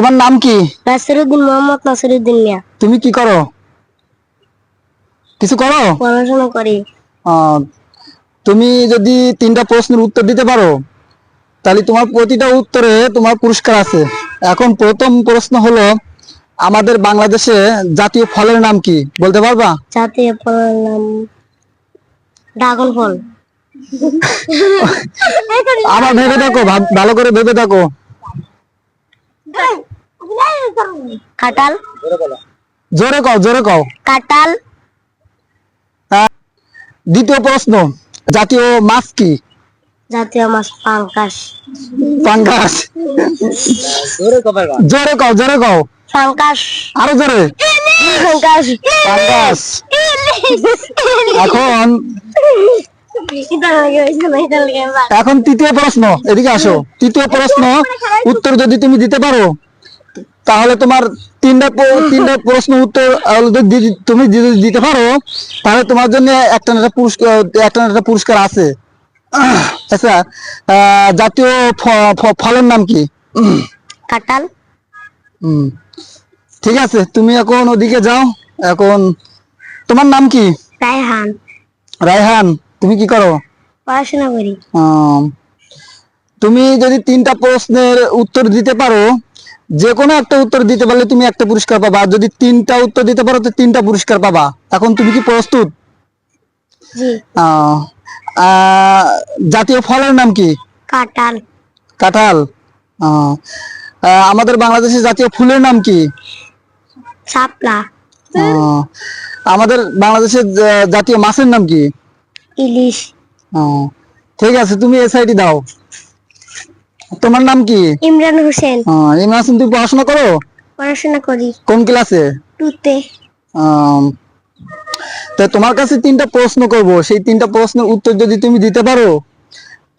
তোমার নাম কি? নাসিরুদ্দিন মোহাম্মদ নাসিরুদ্দিন মিয়া। তুমি কি করো? কিছু করো? পড়াশোনা করি। তুমি যদি তিনটা প্রশ্নের উত্তর দিতে পারো তাহলে তোমার প্রতিটা উত্তরে তোমার পুরস্কার আছে। এখন প্রথম প্রশ্ন হলো আমাদের বাংলাদেশে জাতীয় ফলের নাম কি? বলতে পারবা? জাতীয় ফলের নাম ড্রাগন ফল। আবার ভেবে দেখো ভালো করে ভেবে দেখো। কাঁঠাল। জোরে কও জোরে কও। কাঁঠাল। দ্বিতীয় প্রশ্ন জাতীয় মাছ কি? জাতীয় মাছ পাঙ্কাশ পাঙ্গাস। জোরে কও জোরে কও পাঙ্কাশ আরও জোরে। এখন এখন তৃতীয় প্রশ্ন এদিকে আসো। তৃতীয় প্রশ্ন উত্তর যদি তুমি দিতে পারো তাহলে তোমার তিনটা তিনটা প্রশ্ন উত্তর তুমি যদি দিতে পারো তাহলে তোমার জন্য একটা একটা পুরস্কার একটা একটা পুরস্কার আছে। আচ্ছা জাতীয় ফলের নাম কি? কাঁঠাল। হুম। ঠিক আছে তুমি এখন ওদিকে যাও। এখন তোমার নাম কি? রায়হান। রায়হান। তুমি কি করো? পড়াশোনা করি। তুমি যদি তিনটা প্রশ্নের উত্তর দিতে পারো যে কোনো একটা উত্তর দিতে পারলে তুমি একটা পুরস্কার পাবা যদি তিনটা উত্তর দিতে পারো তো তিনটা পুরস্কার পাবা। এখন তুমি কি প্রস্তুত? জাতীয় ফলের নাম কি? কাঁঠাল। কাঁঠাল। আমাদের বাংলাদেশের জাতীয় ফুলের নাম কি? শাপলা আমাদের বাংলাদেশের জাতীয় মাছের নাম কি? ইলিশ। আহ, ঠিক আছে তুমি সাইডে দাও। তোমার নাম কি? ইমরান হোসেন। আহ, ইমরান হাসান, তুমি পড়াশোনা করো? পড়াশোনা করি। কোন ক্লাসে? টুতে। তো তোমার কাছে তিনটা প্রশ্ন করব। সেই তিনটা প্রশ্নের উত্তর যদি তুমি দিতে পারো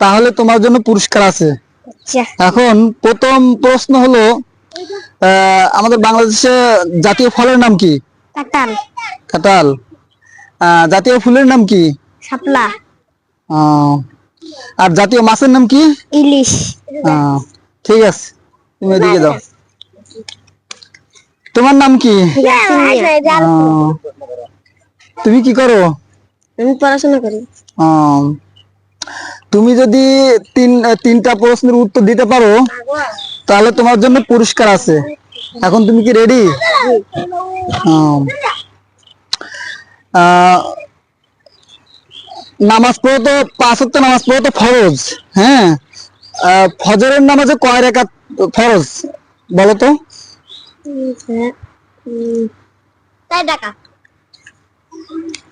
তাহলে তোমার জন্য পুরস্কার আছে। আচ্ছা। এখন প্রথম প্রশ্ন হলো আমাদের বাংলাদেশে জাতীয় ফলের নাম কি? কাঁঠাল। কাঁঠাল। জাতীয় ফুলের নাম কি? শাপলা আহ, আর জাতীয় মাছের নাম কি? ইলিশ। ঠিক আছে। তুমি এদিকে যাও। তোমার নাম কি? তুমি কি করো? আমি পড়াশোনা করি। তুমি যদি তিন তিনটা প্রশ্নের উত্তর দিতে পারো তাহলে তোমার জন্য পুরস্কার আছে। এখন তুমি কি রেডি নামাজ পড়ো তো পাঁচ ওয়াক্ত নামাজ পড়ো তো ফরজ হ্যাঁ? ফজরের নামাজে কয় রেখাত ফরজ বলো তো?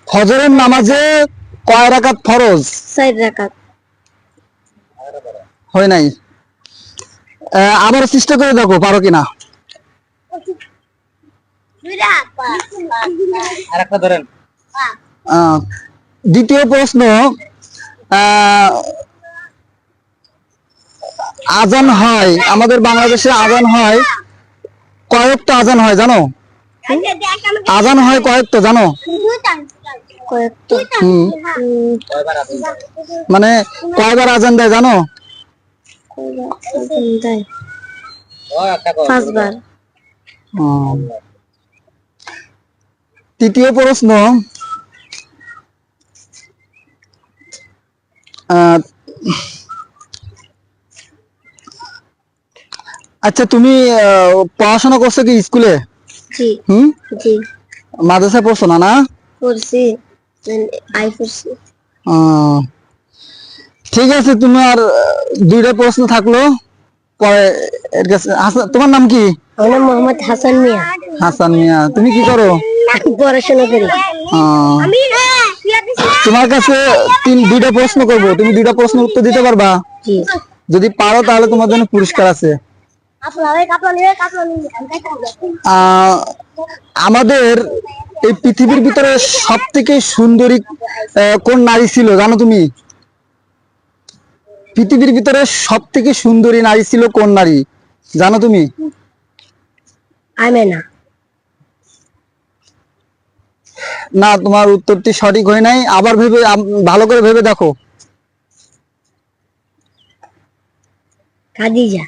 ফজরের নামাজে কয় রাকাত ফরজ? টাকা হয় নাই। আহ, আবার চেষ্টা করে দেখো পারো কিনা? আহ, দ্বিতীয় প্রশ্ন আজান হয় আমাদের বাংলাদেশে আজান হয় কয়েকটা আজান হয় জানো? আজান হয় কয়েকটা জানো? মানে কয়বার আজান দেয় জানো। তৃতীয় প্রশ্ন আচ্ছা তুমি আহ, পড়াশোনা করছ কি স্কুলে? জি। হুম? জি। মাদ্রাসায় পড়ছো না না? পড়ছি আই পড়ছি। ঠিক আছে তোমার দুইটা প্রশ্ন থাকল। পরে এর কাছে তোমার নাম কি? আমার নাম মোহাম্মদ হাসান মিয়া। হাসান মিয়া। তুমি কি করো? পড়াশোনা করি। আহ, তোমার কাছে তিন দুইটা প্রশ্ন করব। তুমি দুইটা প্রশ্নের উত্তর দিতে পারবা? জি। যদি পারো তাহলে তোমার জন্য পুরস্কার আছে। আমাদের এই পৃথিবীর ভিতরে সব থেকে সুন্দরী কোন নারী ছিল জানো তুমি? পৃথিবীর ভিতরে সব থেকে সুন্দরী নারী ছিল কোন নারী? জানো তুমি? আমি না তোমার উত্তরটি সঠিক হয় নাই। আবার ভেবে ভালো করে ভেবে দেখো। খাদিজা।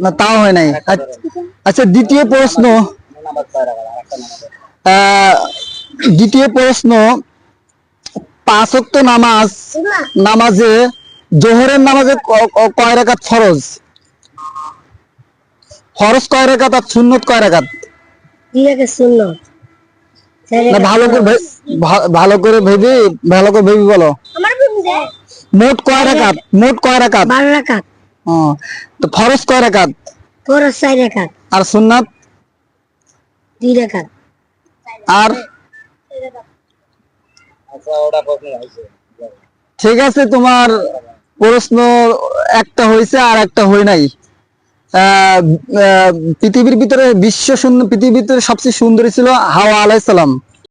না তাও হয় নাই। আচ্ছা- দ্বিতীয় প্রশ্ন। দ্বিতীয় প্রশ্ন। পাঁচ ওয়াক্ত নামাজ নামাজে জোহরের নামাজে কয় রাকাত ফরজ? ফরজ কয় রাকাত আর সুন্নত কয় রাকাত? দিদাকে শূন্য না ভালো করে ভালো করে ভেবে ভালো করে ভেবে বলো। মোট কয় রাকাত মোট কয় রাকাত বারো রাখাত। ও, তো ফরজ কয় রাকাত পরশ চার রাখাত। আর সুন্নাত? দুই রাখাত। আর? ঠিক আছে তোমার প্রশ্ন একটা হয়েছে আর একটা হয় নাই। পৃথিবীর ভিতরে বিশ্ব পৃথিবীর ভিতরে সবচেয়ে সুন্দরী ছিল হাওয়া আলাইসালাম